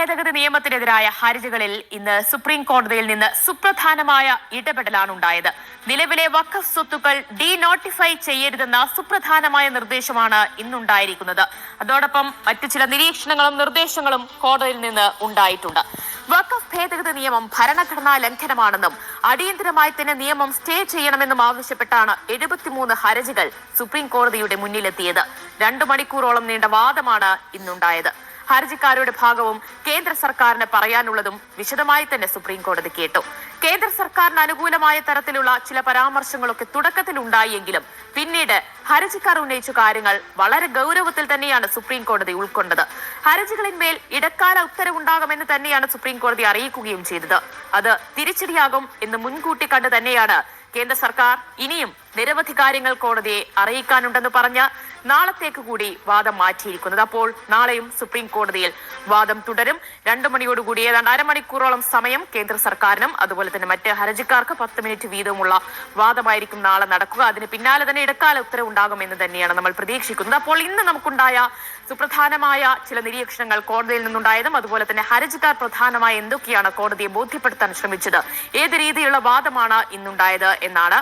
ഭേദഗതി നിയമത്തിനെതിരായ ഹർജികളിൽ ഇന്ന് സുപ്രീം കോടതിയിൽ നിന്ന് സുപ്രധാനമായ ഇടപെടലാണ് ഉണ്ടായത്. നിലവിലെ വഖഫ് സ്വത്തുക്കൾ ഡീനോട്ടിഫൈ ചെയ്യരുതെന്ന സുപ്രധാനമായ നിർദ്ദേശമാണ് ഇന്നുണ്ടായിരിക്കുന്നത്. അതോടൊപ്പം മറ്റു ചില നിരീക്ഷണങ്ങളും നിർദ്ദേശങ്ങളും കോടതിയിൽ നിന്ന് ഉണ്ടായിട്ടുണ്ട്. വഖഫ് ഭേദഗതി നിയമം ഭരണഘടനാ ലംഘനമാണെന്നും അടിയന്തരമായി തന്നെ നിയമം സ്റ്റേ ചെയ്യണമെന്നും ആവശ്യപ്പെട്ടാണ് എഴുപത്തിമൂന്ന് ഹർജികൾ സുപ്രീം കോടതിയുടെ മുന്നിലെത്തിയത്. രണ്ടു മണിക്കൂറോളം നീണ്ട വാദമാണ് ഇന്നുണ്ടായത്. ഹർജിക്കാരുടെ ഭാഗവും കേന്ദ്ര സർക്കാരിന് പറയാനുള്ളതും വിശദമായി തന്നെ സുപ്രീം കോടതി കേട്ടു. കേന്ദ്ര സർക്കാരിന് അനുകൂലമായ തരത്തിലുള്ള ചില പരാമർശങ്ങളൊക്കെ തുടക്കത്തിൽ ഉണ്ടായെങ്കിലും പിന്നീട് ഹർജിക്കാർ ഉന്നയിച്ച കാര്യങ്ങൾ വളരെ ഗൗരവത്തിൽ തന്നെയാണ് സുപ്രീം കോടതി ഉൾക്കൊണ്ടത്. ഹർജികളിന്മേൽ ഇടക്കാല ഉത്തരവുണ്ടാകുമെന്ന് തന്നെയാണ് സുപ്രീം കോടതി അറിയിക്കുകയും ചെയ്തത്. അത് തിരിച്ചടിയാകും എന്ന് മുൻകൂട്ടി കണ്ട് തന്നെയാണ് കേന്ദ്ര സർക്കാർ ഇനിയും നിരവധി കാര്യങ്ങൾ കോടതിയെ അറിയിക്കാനുണ്ടെന്ന് പറഞ്ഞ് നാളത്തേക്ക് കൂടി വാദം മാറ്റിയിരിക്കുന്നത്. അപ്പോൾ നാളെയും സുപ്രീം കോടതിയിൽ വാദം തുടരും. രണ്ടു മണിയോടുകൂടി ഏതാണ്ട് അരമണിക്കൂറോളം സമയം കേന്ദ്ര സർക്കാരിനും അതുപോലെ തന്നെ മറ്റ് ഹർജിക്കാർക്ക് പത്ത് മിനിറ്റ് വീതമുള്ള വാദമായിരിക്കും നാളെ നടക്കുക. അതിന് പിന്നാലെ തന്നെ ഇടക്കാല ഉത്തരവുണ്ടാകും എന്ന് തന്നെയാണ് നമ്മൾ പ്രതീക്ഷിക്കുന്നത്. അപ്പോൾ ഇന്ന് നമുക്കുണ്ടായ സുപ്രധാനമായ ചില നിരീക്ഷണങ്ങൾ കോടതിയിൽ നിന്നുണ്ടായതും അതുപോലെ തന്നെ ഹർജിക്കാർ പ്രധാനമായി എന്തൊക്കെയാണ് കോടതിയെ ബോധ്യപ്പെടുത്താൻ ശ്രമിച്ചത് ഏത് രീതിയിലുള്ള വാദമാണ് ഇന്നുണ്ടായത് എന്നാണ്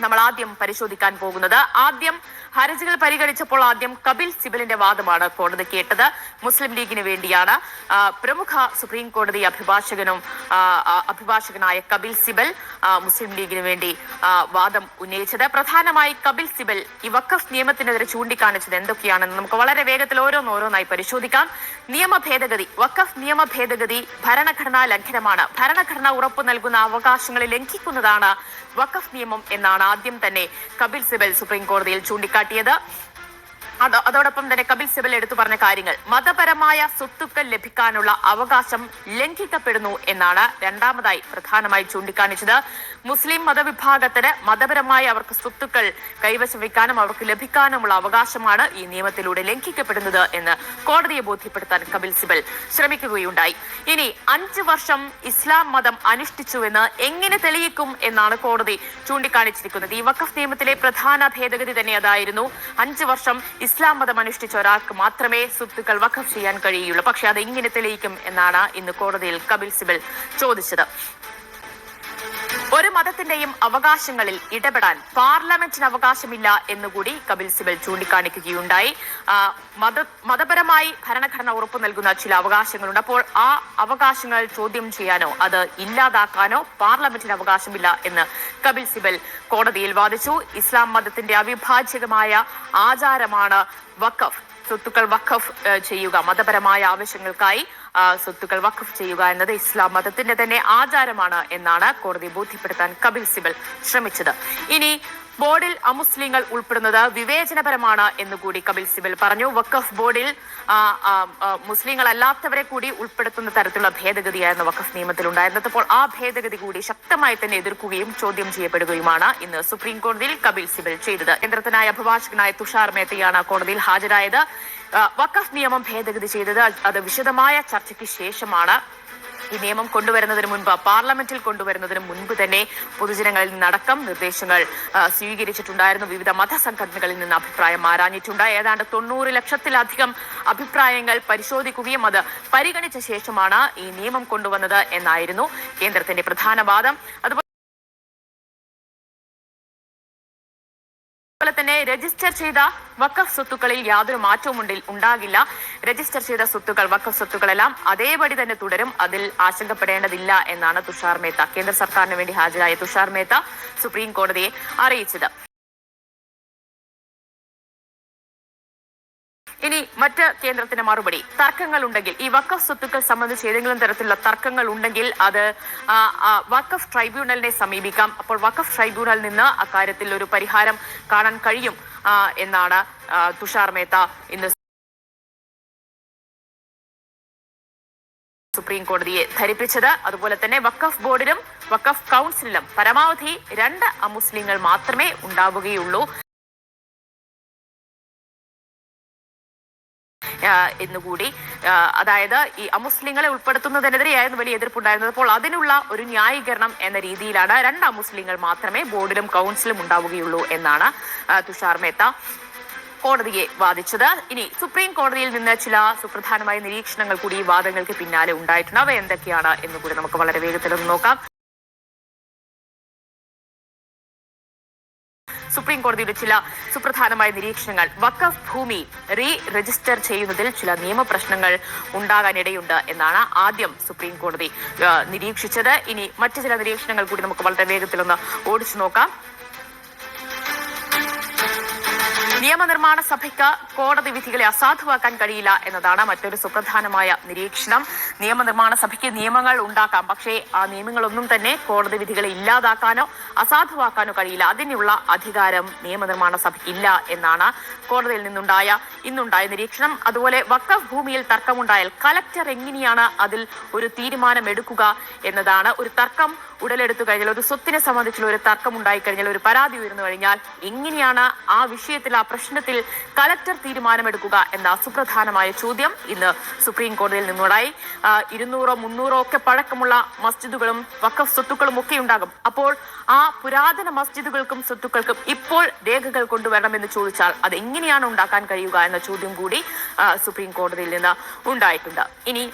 നമ്മൾ ആദ്യം പരിശോധിക്കാൻ പോകുന്നത്. ആദ്യം ഹർജികൾ പരിഗണിച്ചപ്പോൾ ആദ്യം കപിൽ സിബലിന്റെ വാദമാണ് കോടതി കേട്ടത്. മുസ്ലിം ലീഗിന് വേണ്ടിയാണ്. പ്രമുഖ സുപ്രീം കോടതി അഭിഭാഷകനും അഭിഭാഷകനായ കപിൽ സിബൽ മുസ്ലിം ലീഗിന് വേണ്ടി വാദം ഉന്നയിച്ചത്. പ്രധാനമായി കപിൽ സിബൽ ഈ വഖഫ് നിയമത്തിനെതിരെ ചൂണ്ടിക്കാണിച്ചത് എന്തൊക്കെയാണെന്ന് നമുക്ക് വളരെ വേഗത്തിൽ ഓരോന്നോരോന്നായി പരിശോധിക്കാം. നിയമ ഭേദഗതി. വഖഫ് നിയമ ഭേദഗതി ഭരണഘടനാ ലംഘനമാണ്. ഭരണഘടന ഉറപ്പു നൽകുന്ന അവകാശങ്ങളെ ലംഘിക്കുന്നതാണ് വക്കഫ് നിയമം എന്നാണ് ആദ്യം തന്നെ കപിൽ സിബൽ സുപ്രീം കോടതിയിൽ ചൂണ്ടിക്കാട്ടിയത്. അതോടൊപ്പം തന്നെ കപിൽ സിബൽ എടുത്തു പറഞ്ഞ കാര്യങ്ങൾ. മതപരമായ സ്വത്തുക്കൾ ലഭിക്കാനുള്ള അവകാശം ലംഘിക്കപ്പെടുന്നു എന്നാണ് രണ്ടാമതായി പ്രധാനമായി ചൂണ്ടിക്കാണിച്ചത്. മുസ്ലിം മതവിഭാഗത്തിന് മതപരമായി അവർക്ക് സ്വത്തുക്കൾ കൈവശം വയ്ക്കാനും അവർക്ക് ലഭിക്കാനുമുള്ള അവകാശമാണ് ഈ നിയമത്തിലൂടെ ലംഘിക്കപ്പെടുന്നത് എന്ന് കോടതിയെ ബോധ്യപ്പെടുത്താൻ കപിൽ സിബൽ ശ്രമിക്കുകയുണ്ടായി. ഇനി അഞ്ചു വർഷം ഇസ്ലാം മതം അനുഷ്ഠിച്ചുവെന്ന് എങ്ങനെ തെളിയിക്കും എന്നാണ് കോടതി ചൂണ്ടിക്കാണിച്ചിരിക്കുന്നത്. ഈ വക്കഫ് നിയമത്തിലെ പ്രധാന ഭേദഗതി തന്നെ അതായിരുന്നു. അഞ്ചു വർഷം ഇസ്ലാം മതം അനുഷ്ഠിച്ച ഒരാൾക്ക് മാത്രമേ സ്വത്തുക്കൾ വഖഫ് ചെയ്യാൻ കഴിയുള്ളൂ. പക്ഷെ അത് എങ്ങനെ തെളിയിക്കും എന്നാണ് ഇന്ന് കോടതിയിൽ കപിൽ സിബൽ ചോദിച്ചത്. ഒരു മതത്തിന്റെയും അവകാശങ്ങളിൽ ഇടപെടാൻ പാർലമെന്റിന് അവകാശമില്ല എന്നുകൂടി കപിൽ സിബൽ ചൂണ്ടിക്കാണിക്കുകയുണ്ടായി. മത മതപരമായി ഭരണഘടന ഉറപ്പു നൽകുന്ന ചില അവകാശങ്ങളുണ്ട്. അപ്പോൾ ആ അവകാശങ്ങൾ ചോദ്യം ചെയ്യാനോ അത് ഇല്ലാതാക്കാനോ പാർലമെന്റിന് അവകാശമില്ല എന്ന് കപിൽ സിബൽ കോടതിയിൽ വാദിച്ചു. ഇസ്ലാം മതത്തിന്റെ അവിഭാജ്യമായ ആചാരമാണ് വഖഫ്. സ്വത്തുക്കൾ വഖഫ് ചെയ്യുക മതപരമായ ആവശ്യങ്ങൾക്കായി സ്വത്തുക്കൾ വഖഫ് ചെയ്യുക എന്നത് ഇസ്ലാം മതത്തിന്റെ തന്നെ ആചാരമാണ് എന്നാണ് കോടതി ബോധ്യപ്പെടുത്താൻ കപിൽ സിബൽ ശ്രമിച്ചത്. ഇനി ബോർഡിൽ അമുസ്ലിങ്ങൾ ഉൾപ്പെടുന്നത് വിവേചനപരമാണ് എന്നുകൂടി കപിൽ സിബൽ പറഞ്ഞു. വഖഫ് ബോർഡിൽ മുസ്ലിങ്ങളല്ലാത്തവരെ കൂടി ഉൾപ്പെടുത്തുന്ന തരത്തിലുള്ള ഭേദഗതിയായിരുന്നു വഖഫ് നിയമത്തിൽ ഉണ്ടായിരുന്നത്. അപ്പോൾ ആ ഭേദഗതി കൂടി ശക്തമായി തന്നെ എതിർക്കുകയും ചോദ്യം ചെയ്യപ്പെടുകയുമാണ് ഇന്ന് സുപ്രീം കോടതിയിൽ കപിൽ സിബൽ ചെയ്തത്. കേന്ദ്രത്തിനായ അഭിഭാഷകനായ തുഷാർ മേത്തയാണ് കോടതിയിൽ ഹാജരായത്. വഖഫ് നിയമം ഭേദഗതി ചെയ്തത് അത് വിശദമായ ചർച്ചയ്ക്ക് ശേഷമാണ്. ഈ നിയമം കൊണ്ടുവരുന്നതിന് മുൻപ് പാർലമെന്റിൽ കൊണ്ടുവരുന്നതിന് മുൻപ് തന്നെ പൊതുജനങ്ങളിൽ നിന്നടക്കം നിർദ്ദേശങ്ങൾ സ്വീകരിച്ചിട്ടുണ്ടായിരുന്നു. വിവിധ മതസംഘടനകളിൽ നിന്ന് അഭിപ്രായം ആരാഞ്ഞിട്ടുണ്ട്. ഏതാണ്ട് തൊണ്ണൂറ് ലക്ഷത്തിലധികം അഭിപ്രായങ്ങൾ പരിശോധിക്കുകയും അത് പരിഗണിച്ച ശേഷമാണ് ഈ നിയമം കൊണ്ടുവന്നത് എന്നായിരുന്നു കേന്ദ്രത്തിന്റെ പ്രധാന വാദം. അതുപോലെ അതുപോലെ തന്നെ രജിസ്റ്റർ ചെയ്ത വക്കഫ് സ്വത്തുക്കളിൽ യാതൊരു മാറ്റവും ഉണ്ടാകില്ല. രജിസ്റ്റർ ചെയ്ത സ്വത്തുക്കൾ വക്കഫ് സ്വത്തുക്കളെല്ലാം അതേപടി തന്നെ തുടരും. അതിൽ ആശങ്കപ്പെടേണ്ടതില്ല എന്നാണ് തുഷാർ മേത്ത കേന്ദ്ര സർക്കാരിന് വേണ്ടി ഹാജരായ തുഷാർ മേത്ത സുപ്രീം കോടതിയെ അറിയിച്ചത്. മറ്റ് കേന്ദ്രത്തിന്റെ മറുപടി. തർക്കങ്ങൾ ഉണ്ടെങ്കിൽ ഈ വക്കഫ് സ്വത്തുക്കൾ സംബന്ധിച്ച് ഏതെങ്കിലും തരത്തിലുള്ള തർക്കങ്ങൾ ഉണ്ടെങ്കിൽ അത് വക്കഫ് ട്രൈബ്യൂണലിനെ സമീപിക്കാം. അപ്പോൾ വക്കഫ് ട്രൈബ്യൂണലിൽ നിന്ന് അക്കാര്യത്തിൽ ഒരു പരിഹാരം കാണാൻ കഴിയും എന്നാണ് തുഷാർ മേത്ത ഇന്ന് സുപ്രീം കോടതിയെ ധരിപ്പിച്ചത്. അതുപോലെ തന്നെ വക്കഫ് ബോർഡിലും വക്കഫ് കൗൺസിലിലും പരമാവധി രണ്ട് അമുസ്ലിങ്ങൾ മാത്രമേ ഉണ്ടാവുകയുള്ളൂ. എന്നുകൂടി അതായത് ഈ അമുസ്ലിങ്ങളെ ഉൾപ്പെടുത്തുന്നതിനെതിരെയായിരുന്നു വലിയ എതിർപ്പുണ്ടായിരുന്നത്. അപ്പോൾ അതിനുള്ള ഒരു ന്യായീകരണം എന്ന രീതിയിലാണ് രണ്ട് അമുസ്ലിങ്ങൾ മാത്രമേ ബോർഡിലും കൗൺസിലും ഉണ്ടാവുകയുള്ളൂ എന്നാണ് തുഷാർ മേത്ത കോടതിയെ വാദിച്ചത്. ഇനി സുപ്രീം കോടതിയിൽ നിന്ന് ചില സുപ്രധാനമായ നിരീക്ഷണങ്ങൾ കൂടി വാദങ്ങൾക്ക് പിന്നാലെ ഉണ്ടായിട്ടുണ്ട്. അവ എന്തൊക്കെയാണ് എന്ന് കൂടി നമുക്ക് വളരെ വേഗത്തിലൊന്ന് നോക്കാം. കോടതിയുടെ ചില സുപ്രധാനമായ നിരീക്ഷണങ്ങൾ. വഖഫ് ഭൂമി റീ രജിസ്റ്റർ ചെയ്യുന്നതിൽ ചില നിയമപ്രശ്നങ്ങൾ ഉണ്ടാകാനിടയുണ്ട് എന്നാണ് ആദ്യം സുപ്രീം കോടതി നിരീക്ഷിച്ചത്. ഇനി മറ്റു ചില നിരീക്ഷണങ്ങൾ കൂടി നമുക്ക് വളരെ വേഗത്തിലൊന്ന് ഓടിച്ചു നോക്കാം. നിയമനിർമ്മാണ സഭയ്ക്ക് കോടതി വിധികളെ അസാധുവാക്കാൻ കഴിയില്ല എന്നതാണ് മറ്റൊരു സുപ്രധാനമായ നിരീക്ഷണം. നിയമനിർമ്മാണ സഭയ്ക്ക് നിയമങ്ങൾ ഉണ്ടാക്കാം. പക്ഷേ ആ നിയമങ്ങളൊന്നും തന്നെ കോടതി വിധികളെ ഇല്ലാതാക്കാനോ അസാധുവാക്കാനോ കഴിയില്ല. അതിനുള്ള അധികാരം നിയമനിർമ്മാണ സഭയ്ക്ക് ഇല്ല എന്നാണ് കോടതിയിൽ നിന്നുണ്ടായ ഇന്നുണ്ടായ നിരീക്ഷണം. അതുപോലെ വക്കഫ് ഭൂമിയിൽ തർക്കമുണ്ടായാൽ കലക്ടർ എങ്ങനെയാണ് അതിൽ ഒരു തീരുമാനം എടുക്കുക എന്നതാണ് ഒരു തർക്കം. ഉടലെടുത്തു കഴിഞ്ഞാൽ ഒരു സ്വത്തിനെ സംബന്ധിച്ചുള്ള ഒരു തർക്കം ഉണ്ടായിക്കഴിഞ്ഞാൽ ഒരു പരാതി ഉയർന്നു കഴിഞ്ഞാൽ എങ്ങനെയാണ് ആ വിഷയത്തിൽ ആ പ്രശ്നത്തിൽ കലക്ടർ തീരുമാനമെടുക്കുക എന്ന സുപ്രധാനമായ ചോദ്യം ഇന്ന് സുപ്രീം കോടതിയിൽ നിന്നുണ്ടായി ഇരുന്നൂറോ മുന്നൂറോ ഒക്കെ പഴക്കമുള്ള മസ്ജിദുകളും വഖഫ് സ്വത്തുക്കളും ഒക്കെ ഉണ്ടാകും. അപ്പോൾ ആ പുരാതന മസ്ജിദുകൾക്കും സ്വത്തുക്കൾക്കും ഇപ്പോൾ രേഖകൾ കൊണ്ടുവരണമെന്ന് ചോദിച്ചാൽ അത് എങ്ങനെയാണ് ഉണ്ടാക്കാൻ കഴിയുക എന്ന ചോദ്യം കൂടി സുപ്രീം കോടതിയിൽ നിന്ന് ഉണ്ടായിട്ടുണ്ട്. ഇനി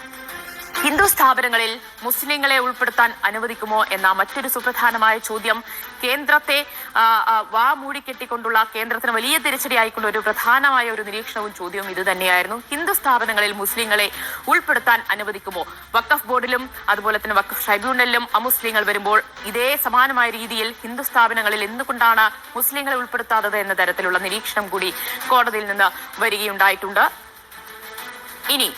ഹിന്ദു സ്ഥാപനങ്ങളിൽ മുസ്ലിങ്ങളെ ഉൾപ്പെടുത്താൻ അനുവദിക്കുമോ എന്ന മറ്റൊരു സുപ്രധാനമായ ചോദ്യം കേന്ദ്രത്തെ വാ മൂടി വാ മൂടിക്കെട്ടിക്കൊണ്ടുള്ള കേന്ദ്രത്തിന് വലിയ തിരിച്ചടിയായിക്കൊണ്ട് ഒരു പ്രധാനമായ ഒരു നിരീക്ഷണവും ചോദ്യവും ഇത് തന്നെയായിരുന്നു. ഹിന്ദു സ്ഥാപനങ്ങളിൽ മുസ്ലിങ്ങളെ ഉൾപ്പെടുത്താൻ അനുവദിക്കുമോ? വഖഫ് ബോർഡിലും അതുപോലെ തന്നെ വഖഫ് ട്രൈബ്യൂണലിലും അമുസ്ലിങ്ങൾ വരുമ്പോൾ ഇതേ സമാനമായ രീതിയിൽ ഹിന്ദു സ്ഥാപനങ്ങളിൽ എന്തുകൊണ്ടാണ് മുസ്ലിങ്ങളെ ഉൾപ്പെടുത്താത്തത് എന്ന തരത്തിലുള്ള നിരീക്ഷണം കൂടി കോടതിയിൽ നിന്ന് വരികയുണ്ടായിട്ടുണ്ട്. ഇനി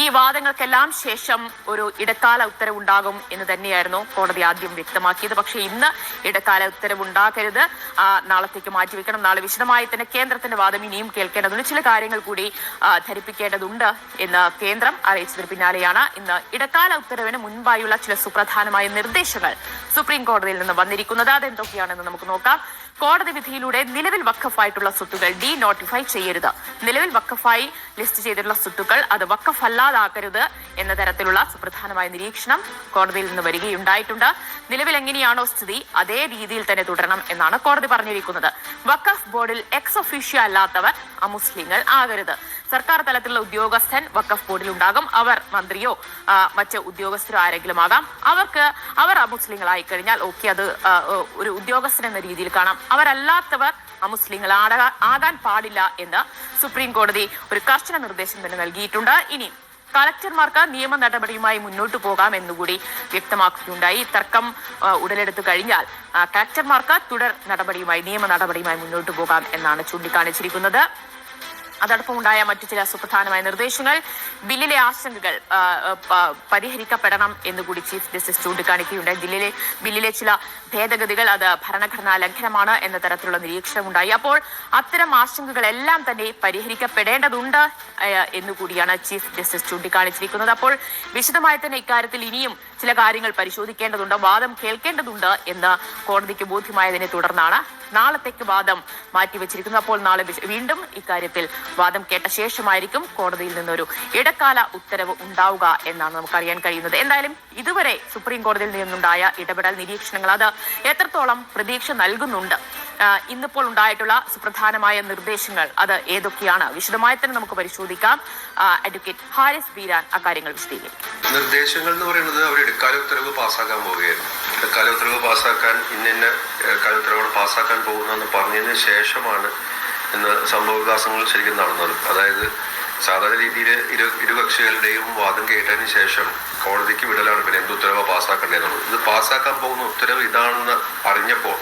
ഈ വാദങ്ങൾക്കെല്ലാം ശേഷം ഒരു ഇടക്കാല ഉത്തരവുണ്ടാകും എന്ന് തന്നെയായിരുന്നു കോടതി ആദ്യം വ്യക്തമാക്കിയത്. പക്ഷേ ഇന്ന് ഇടക്കാല ഉത്തരവുണ്ടാക്കരുത് നാളത്തേക്ക് മാറ്റിവെക്കണം. നാളെ വിശദമായി തന്നെ കേന്ദ്രത്തിന്റെ വാദം ഇനിയും കേൾക്കേണ്ടതുണ്ട്. ചില കാര്യങ്ങൾ കൂടി ധരിപ്പിക്കേണ്ടതുണ്ട് എന്ന് കേന്ദ്രം അറിയിച്ചതിന് പിന്നാലെയാണ് ഇന്ന് ഇടക്കാല ഉത്തരവിന് മുൻപായുള്ള ചില സുപ്രധാനമായ നിർദ്ദേശങ്ങൾ സുപ്രീം കോടതിയിൽ നിന്ന് വന്നിരിക്കുന്നത്. അതെന്തൊക്കെയാണെന്ന് നമുക്ക് നോക്കാം. കോടതി വിധിയിലൂടെ നിലവിൽ വക്കഫായിട്ടുള്ള സ്വത്തുകൾ ഡി നോട്ടിഫൈ ചെയ്യരുത്. നിലവിൽ വക്കഫായി ലിസ്റ്റ് ചെയ്തിട്ടുള്ള സ്വത്തുക്കൾ അത് വക്കഫ് അല്ലാതാക്കരുത് എന്ന തരത്തിലുള്ള സുപ്രധാനമായ നിരീക്ഷണം കോടതിയിൽ നിന്ന് വരികയുണ്ടായിട്ടുണ്ട്. നിലവിൽ എങ്ങനെയാണോ സ്ഥിതി അതേ രീതിയിൽ തന്നെ തുടരണം എന്നാണ് കോടതി പറഞ്ഞിരിക്കുന്നത്. വക്കഫ് ബോർഡിൽ എക്സ് ഒഫീഷ്യ അല്ലാത്തവർ അമുസ്ലിങ്ങൾ ആകരുത്. സർക്കാർ തലത്തിലുള്ള ഉദ്യോഗസ്ഥൻ വക്കഫ് ബോർഡിൽ ഉണ്ടാകും. അവർ മന്ത്രിയോ മറ്റ് ഉദ്യോഗസ്ഥരോ ആരെങ്കിലും ആകാം. അവർക്ക് അവർ അമുസ്ലിങ്ങളായി കഴിഞ്ഞാൽ ഓക്കെ അത് ഒരു ഉദ്യോഗസ്ഥൻ എന്ന രീതിയിൽ കാണാം. അവരല്ലാത്തവർ അമുസ്ലിങ്ങൾ ആകാൻ പാടില്ല എന്ന് സുപ്രീം കോടതി ഒരു കർശന നിർദ്ദേശം തന്നെ നൽകിയിട്ടുണ്ട്. ഇനി കളക്ടർമാർക്ക് നിയമ നടപടിയുമായി മുന്നോട്ട് പോകാം എന്നുകൂടി വ്യക്തമാക്കുകയുണ്ടായി. തർക്കം ഉടലെടുത്തു കഴിഞ്ഞാൽ കളക്ടർമാർക്ക് തുടർ നടപടിയുമായി നിയമ നടപടിയുമായി മുന്നോട്ട് പോകാം എന്നാണ് ചൂണ്ടിക്കാണിച്ചിരിക്കുന്നത്. അതോടൊപ്പം ഉണ്ടായ മറ്റു ചില സുപ്രധാനമായ നിർദ്ദേശങ്ങൾ. ബില്ലിലെ ആശങ്കകൾ പരിഹരിക്കപ്പെടണം എന്ന് കൂടി ചീഫ് ജസ്റ്റിസ് ചൂണ്ടിക്കാണിക്കുകയുണ്ടായി. ബില്ലിലെ ബില്ലിലെ ചില ഭേദഗതികൾ അത് ഭരണഘടനാ ലംഘനമാണ് എന്ന തരത്തിലുള്ള നിരീക്ഷണം ഉണ്ടായി അപ്പോൾ അത്തരം ആശങ്കകളെല്ലാം തന്നെ പരിഹരിക്കപ്പെടേണ്ടതുണ്ട് എന്ന് എന്നുകൂടിയാണ് ചീഫ് ജസ്റ്റിസ് ചൂണ്ടിക്കാണിച്ചിരിക്കുന്നത്. അപ്പോൾ വിശദമായി തന്നെ ഇക്കാര്യത്തിൽ ഇനിയും ചില കാര്യങ്ങൾ പരിശോധിക്കേണ്ടതുണ്ട് വാദം കേൾക്കേണ്ടതുണ്ട് എന്ന് കോടതിക്ക് ബോധ്യമായതിനെ തുടർന്നാണ് നാളത്തേക്ക് വാദം മാറ്റിവെച്ചിരിക്കുന്നു. അപ്പോൾ നാളെ വീണ്ടും ഇക്കാര്യത്തിൽ വാദം കേട്ട ശേഷമായിരിക്കും കോടതിയിൽ നിന്നൊരു ഇടക്കാല ഉത്തരവ് ഉണ്ടാവുക എന്നാണ് നമുക്ക് അറിയാൻ കഴിയുന്നത്. എന്തായാലും ഇതുവരെ സുപ്രീം കോടതിയിൽ നിന്നുണ്ടായ ഇടപെടൽ നിരീക്ഷണങ്ങൾ അത് എത്രത്തോളം പ്രതീക്ഷ നൽകുന്നുണ്ട്? ഇന്നിപ്പോൾ ഉണ്ടായിട്ടുള്ള സുപ്രധാനമായ നിർദ്ദേശങ്ങൾ അത് ഏതൊക്കെയാണ്? വിശദമായി തന്നെ നമുക്ക് പരിശോധിക്കാം. അഡ്വക്കേറ്റ് ഹാരിസ് ബീരാൻ അക്കാര്യങ്ങൾ വിശദീകരിക്കും. നിർദ്ദേശങ്ങൾ എന്ന് പറയുന്നത് അവർ ഇടക്കാല ഉത്തരവ് പാസ്സാക്കാൻ പോവുകയായിരുന്നു. ഇടക്കാല ഉത്തരവ് പാസ്സാക്കാൻ ഇന്ന ഇടക്കാല ഉത്തരവുകൾ പാസ്സാക്കാൻ പോകുന്നതെന്ന് പറഞ്ഞതിന് ശേഷമാണ് ഇന്ന് സംഭവവികാസങ്ങൾ ശരിക്കും നടന്നത്. അതായത് സാധാരണ രീതിയിൽ ഇരു ഇരുകക്ഷികളുടെയും വാദം കേട്ടതിന് ശേഷം കോടതിക്ക് വിടലാണ് പിന്നെ എന്ത് ഉത്തരവ് പാസ്സാക്കേണ്ടതെന്നുള്ളത്. ഇത് പാസ്സാക്കാൻ പോകുന്ന ഉത്തരവ് ഇതാണെന്ന് അറിഞ്ഞപ്പോൾ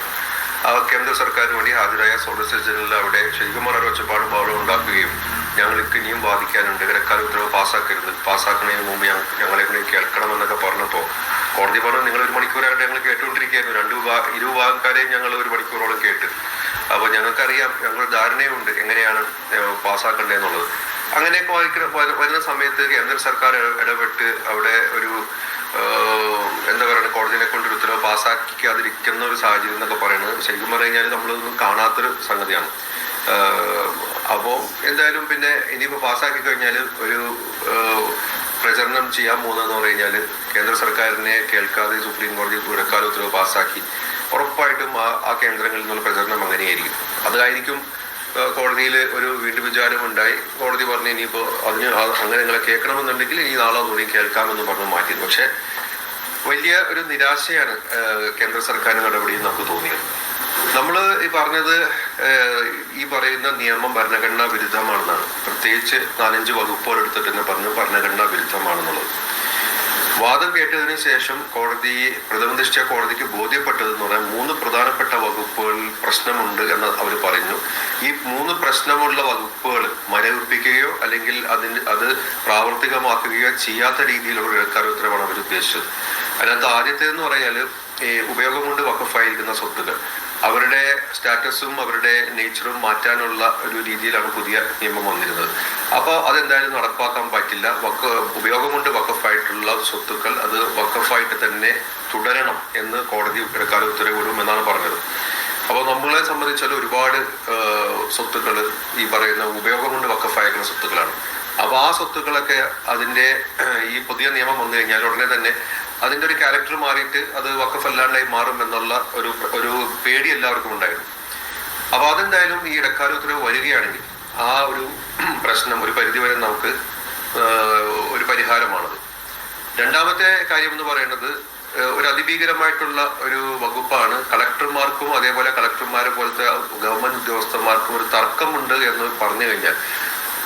ആ കേന്ദ്ര സർക്കാരിന് വേണ്ടി ഹാജരായ സോളിസിറ്റർ ജനറൽ അവിടെ ശരിക്കും വളരെ ഒച്ചപ്പാടും ബഹളവും ഉണ്ടാക്കുകയും ഞങ്ങൾക്ക് ഇനിയും വാദിക്കാനുണ്ട്. ഇടക്കാല ഉത്തരവ് പാസ്സാക്കരുത്. പാസ്സാക്കുന്നതിന് മുമ്പ് ഞങ്ങളെ കൂടി കേൾക്കണം എന്നൊക്കെ പറഞ്ഞപ്പോൾ കോടതി പറഞ്ഞു നിങ്ങൾ ഒരു മണിക്കൂറായിട്ട് ഞങ്ങൾ കേട്ടുകൊണ്ടിരിക്കുകയായിരുന്നു. രണ്ടു ഇരു വിഭാഗക്കാരെയും ഞങ്ങൾ ഒരു മണിക്കൂറോളം കേട്ട്. അപ്പോൾ ഞങ്ങൾക്കറിയാം ഞങ്ങൾ ധാരണയുണ്ട് എങ്ങനെയാണ് പാസ്സാക്കേണ്ടതെന്നുള്ളത് അങ്ങനെയൊക്കെ വരുന്ന സമയത്ത് കേന്ദ്ര സർക്കാർ ഇടപെട്ട് അവിടെ ഒരു എന്താ പറയുക കോടതിനെ കൊണ്ട് ഒരു ഉത്തരവ് പാസ്സാക്കിക്കാതിരിക്കുന്ന ഒരു സാഹചര്യം എന്നൊക്കെ പറയുന്നത് ശരിക്കും പറഞ്ഞു കഴിഞ്ഞാൽ നമ്മളൊന്നും കാണാത്തൊരു സംഗതിയാണ്. അപ്പോൾ എന്തായാലും പിന്നെ ഇനിയിപ്പോൾ പാസ്സാക്കി കഴിഞ്ഞാൽ ഒരു പ്രചരണം ചെയ്യാൻ പോകുന്നതെന്ന് പറഞ്ഞു കഴിഞ്ഞാൽ കേന്ദ്ര സർക്കാരിനെ കേൾക്കാതെ സുപ്രീം കോടതി പുരക്കാല ഉത്തരവ് പാസ്സാക്കി. ഉറപ്പായിട്ടും ആ ആ കേന്ദ്രങ്ങളിൽ നിന്നുള്ള പ്രചരണം അങ്ങനെയായിരിക്കും. അതായിരിക്കും കോടതിയിൽ ഒരു വീണ്ടും വിചാരം ഉണ്ടായി കോടതി പറഞ്ഞു ഇനിയിപ്പോൾ അതിന് അങ്ങനെ നിങ്ങളെ കേൾക്കണമെന്നുണ്ടെങ്കിൽ ഇനി നാളെ ഒന്നുകൂടി കേൾക്കാമെന്ന് പറഞ്ഞ് മാറ്റി. പക്ഷേ വലിയ ഒരു നിരാശയാണ് കേന്ദ്ര സർക്കാരിന്റെ നടപടിയിൽ നമുക്ക് തോന്നിയത്. നമ്മൾ ഈ പറഞ്ഞത് ഈ പറയുന്ന നിയമം ഭരണഘടനാ വിരുദ്ധമാണെന്നാണ്. പ്രത്യേകിച്ച് നാലഞ്ച് വകുപ്പുകളെടുത്തിട്ട് തന്നെ പറഞ്ഞു ഭരണഘടനാ വിരുദ്ധമാണെന്നുള്ളത്. വാദം കേട്ടതിന് ശേഷം കോടതി പ്രഥമദൃഷ്ട കോടതിക്ക് ബോധ്യപ്പെട്ടതെന്ന് പറയാൻ മൂന്ന് പ്രധാനപ്പെട്ട വകുപ്പുകളിൽ പ്രശ്നമുണ്ട് എന്ന് അവർ പറഞ്ഞു ഈ മൂന്ന് പ്രശ്നമുള്ള വകുപ്പുകൾ മരവിപ്പിക്കുകയോ അല്ലെങ്കിൽ അതിന് അത് പ്രാവർത്തികമാക്കുകയോ ചെയ്യാത്ത രീതിയിലുള്ള ഇടക്കാല ഉത്തരവാണ് അവർ ഉദ്ദേശിച്ചത്. അതിനകത്ത് ആദ്യത്തേതെന്ന് പറഞ്ഞാൽ ഉപയോഗം കൊണ്ട് വക്കഫായിരിക്കുന്ന സ്വത്തുകൾ അവരുടെ സ്റ്റാറ്റസും അവരുടെ നേച്ചറും മാറ്റാനുള്ള ഒരു രീതിയിലാണ് പുതിയ നിയമം വന്നിരുന്നത്. അപ്പോൾ അതെന്തായാലും നടപ്പാക്കാൻ പറ്റില്ല. വക്ക ഉപയോഗമുണ്ട് വക്കഫായിട്ടുള്ള സ്വത്തുക്കൾ അത് വക്കഫായിട്ട് തന്നെ തുടരണം എന്ന് കോടതി ഇടക്കാല ഉത്തരവിടും എന്നാണ് പറഞ്ഞത്. അപ്പോൾ നമ്മളെ സംബന്ധിച്ചാൽ ഒരുപാട് സ്വത്തുക്കൾ ഈ പറയുന്ന ഉപയോഗമുണ്ട് വക്കഫായിരിക്കുന്ന സ്വത്തുക്കളാണ്. അപ്പോൾ ആ സ്വത്തുക്കളൊക്കെ അതിന്റെ ഈ പുതിയ നിയമം വന്നു കഴിഞ്ഞാൽ ഉടനെ തന്നെ അതിന്റെ ഒരു ക്യാരക്ടർ മാറിയിട്ട് അത് വക്കഫല്ലാണ്ടായി മാറും എന്നുള്ള ഒരു ഒരു പേടി എല്ലാവർക്കും ഉണ്ടായിരുന്നു. അപ്പൊ അതെന്തായാലും ഈ ഇടക്കാല ഉത്തരവ് വരികയാണെങ്കിൽ ആ ഒരു പ്രശ്നം ഒരു പരിധിവരെ നമുക്ക് ഒരു പരിഹാരമാണത്. രണ്ടാമത്തെ കാര്യം എന്ന് പറയുന്നത് ഒരു അതിഭീകരമായിട്ടുള്ള ഒരു വകുപ്പാണ് കളക്ടർമാർക്കും അതേപോലെ കളക്ടർമാരെ പോലത്തെ ഗവൺമെന്റ് ഉദ്യോഗസ്ഥന്മാർക്കും ഒരു തർക്കമുണ്ട് എന്ന് പറഞ്ഞു കഴിഞ്ഞാൽ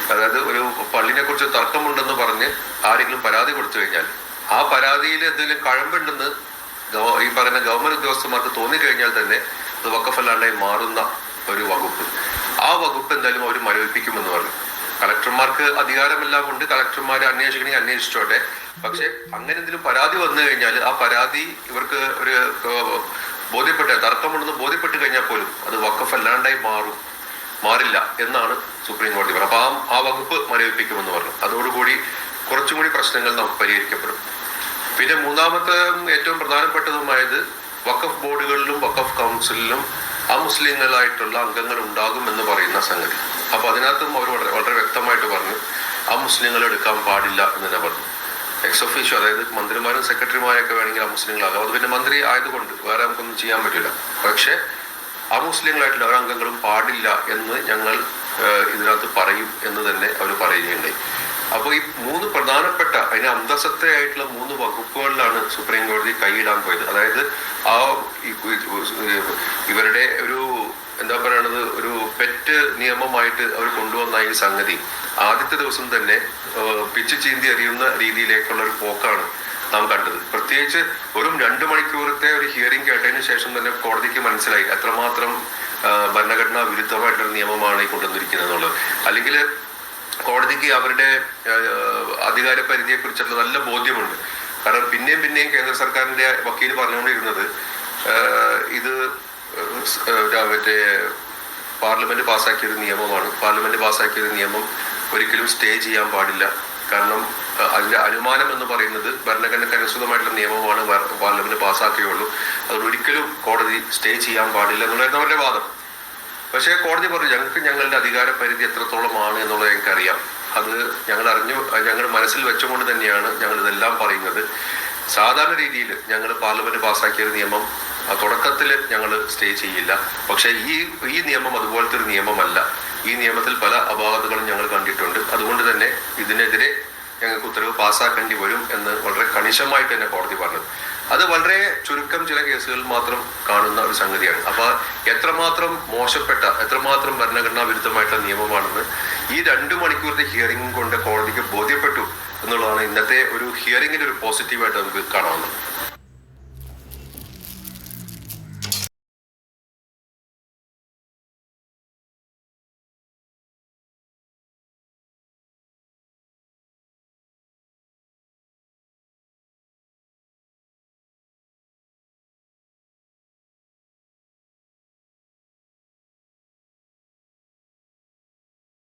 അതായത് ഒരു പള്ളിനെ കുറിച്ച് തർക്കമുണ്ടെന്ന് പറഞ്ഞ് ആരെങ്കിലും പരാതി കൊടുത്തു കഴിഞ്ഞാൽ ആ പരാതിയിൽ എന്തെങ്കിലും കഴമ്പുണ്ടെന്ന് ഈ പറയുന്ന ഗവൺമെന്റ് ഉദ്യോഗസ്ഥന്മാർക്ക് തോന്നിക്കഴിഞ്ഞാൽ തന്നെ അത് വക്കഫല്ലാണ്ടായി മാറുന്ന ഒരു വകുപ്പ്. ആ വകുപ്പ് എന്തായാലും അവർ മരവിപ്പിക്കുമെന്ന് പറഞ്ഞു. കളക്ടർമാർക്ക് അധികാരമെല്ലാം കൊണ്ട് കളക്ടർമാർ അന്വേഷിക്കണമെങ്കിൽ അന്വേഷിച്ചോട്ടെ. പക്ഷെ അങ്ങനെ എന്തെങ്കിലും പരാതി വന്നു കഴിഞ്ഞാൽ ആ പരാതി ഇവർക്ക് ഒരു ബോധ്യപ്പെട്ട തർക്കമുണ്ടെന്ന് ബോധ്യപ്പെട്ട് കഴിഞ്ഞാൽ പോലും അത് വക്കഫ് അല്ലാണ്ടായി മാറും. മാറില്ല എന്നാണ് സുപ്രീം കോടതി പറഞ്ഞത്. അപ്പൊ ആ ആ വകുപ്പ് മരവിപ്പിക്കുമെന്ന് പറഞ്ഞു. അതോടുകൂടി കുറച്ചും കൂടി പ്രശ്നങ്ങൾ നമുക്ക് പരിഹരിക്കപ്പെടും. പിന്നെ മൂന്നാമത്തെ ഏറ്റവും പ്രധാനപ്പെട്ടതുമായത് വഖഫ് ബോർഡുകളിലും വഖഫ് കൗൺസിലിലും അമുസ്ലിങ്ങളായിട്ടുള്ള അംഗങ്ങൾ ഉണ്ടാകും എന്ന് പറയുന്ന സംഗതി. അപ്പൊ അതിനകത്തും അവർ വളരെ വളരെ വ്യക്തമായിട്ട് പറഞ്ഞു അമുസ്ലിങ്ങൾ എടുക്കാൻ പാടില്ല എന്ന് തന്നെ പറഞ്ഞു. എക്സ് ഒഫീഷ്യോ അതായത് മന്ത്രിമാരും സെക്രട്ടറിമാരൊക്കെ വേണമെങ്കിൽ അമുസ്ലിങ്ങളാകാം. അത് പിന്നെ മന്ത്രി ആയതുകൊണ്ട് വേറെ നമുക്കൊന്നും ചെയ്യാൻ പറ്റില്ല. പക്ഷേ അമുസ്ലിങ്ങളായിട്ടുള്ള ഒരു അംഗങ്ങളും പാടില്ല എന്ന് ഞങ്ങൾ ഇതിനകത്ത് പറയും എന്ന് തന്നെ അവർ പറയുകയുണ്ടായി. അപ്പോൾ ഈ മൂന്ന് പ്രധാനപ്പെട്ട അതിന് അന്തസത്തയായിട്ടുള്ള മൂന്ന് വകുപ്പുകളിലാണ് സുപ്രീം കോടതി കൈയിടാൻ പോയത്. അതായത് ആ ഇവരുടെ ഒരു എന്താ പറയണത് ഒരു പെറ്റ് നിയമമായിട്ട് അവർ കൊണ്ടുവന്ന ഈ സംഗതി ആദ്യത്തെ ദിവസം തന്നെ പിച്ച് ചീന്തി എറിയുന്ന രീതിയിലേക്കുള്ള ഒരു പോക്കാണ് നാം കണ്ടത്. പ്രത്യേകിച്ച് ഒരു രണ്ട് മണിക്കൂറത്തെ ഒരു ഹിയറിംഗ് കേട്ടതിന് ശേഷം തന്നെ കോടതിക്ക് മനസ്സിലായി എത്രമാത്രം ഭരണഘടനാ വിരുദ്ധമായിട്ടുള്ള നിയമമാണ് ഈ കൊണ്ടുവന്നിരിക്കുന്നത് എന്നുള്ളത്. അല്ലെങ്കിൽ കോടതിക്ക് അവരുടെ അധികാര പരിധിയെ കുറിച്ചുള്ള നല്ല ബോധ്യമുണ്ട്. കാരണം പിന്നെയും പിന്നെയും കേന്ദ്ര സർക്കാരിന്റെ വക്കീൽ പറഞ്ഞുകൊണ്ടിരുന്നത് ഇത് മറ്റേ പാർലമെന്റ് പാസ്സാക്കിയ ഒരു നിയമമാണ്. പാർലമെന്റ് പാസ്സാക്കിയ ഒരു നിയമം ഒരിക്കലും സ്റ്റേ ചെയ്യാൻ പാടില്ല. കാരണം അതിന്റെ അനുമാനം എന്ന് പറയുന്നത് ഭരണഘടനയ്ക്ക് അനുസൃതമായിട്ടുള്ള നിയമമാണ് പാർലമെന്റ് പാസ്സാക്കുകയുള്ളൂ അതുകൊണ്ട് ഒരിക്കലും കോടതി സ്റ്റേ ചെയ്യാൻ പാടില്ല എന്നുള്ളതായിരുന്നു അവരുടെ വാദം. പക്ഷേ കോടതി പറഞ്ഞു ഞങ്ങൾക്ക് ഞങ്ങളുടെ അധികാര പരിധി എത്രത്തോളമാണ് എന്നുള്ളത് ഞങ്ങൾക്ക് അറിയാം അത് ഞങ്ങൾ അറിഞ്ഞു ഞങ്ങൾ മനസ്സിൽ വെച്ചുകൊണ്ട് തന്നെയാണ് ഞങ്ങൾ ഇതെല്ലാം പറയുന്നത്. സാധാരണ രീതിയിൽ ഞങ്ങൾ പാർലമെന്റ് പാസ്സാക്കിയ നിയമം തുടക്കത്തിൽ ഞങ്ങൾ സ്റ്റേ ചെയ്യില്ല. പക്ഷേ ഈ ഈ നിയമം അതുപോലത്തെ ഒരു നിയമമല്ല. ഈ നിയമത്തിൽ പല അപാകതകളും ഞങ്ങൾ കണ്ടിട്ടുണ്ട്. അതുകൊണ്ട് തന്നെ ഇതിനെതിരെ ഞങ്ങൾക്ക് ഉത്തരവ് പാസ്സാക്കേണ്ടി വരും എന്ന് വളരെ കണിശമായിട്ട് തന്നെ കോടതി പറഞ്ഞത് അത് വളരെ ചുരുക്കം ചില കേസുകളിൽ മാത്രം കാണുന്ന ഒരു സംഗതിയാണ്. അപ്പൊ എത്രമാത്രം മോശപ്പെട്ട എത്രമാത്രം ഭരണഘടനാ വിരുദ്ധമായിട്ടുള്ള നിയമമാണെന്ന് ഈ രണ്ടു മണിക്കൂറിന്റെ ഹിയറിംഗ് കൊണ്ട് കോടതിക്ക് ബോധ്യപ്പെട്ടു എന്നുള്ളതാണ് ഇന്നത്തെ ഒരു ഹിയറിംഗിന്റെ ഒരു പോസിറ്റീവായിട്ട് നമുക്ക് കാണാവുന്നത്.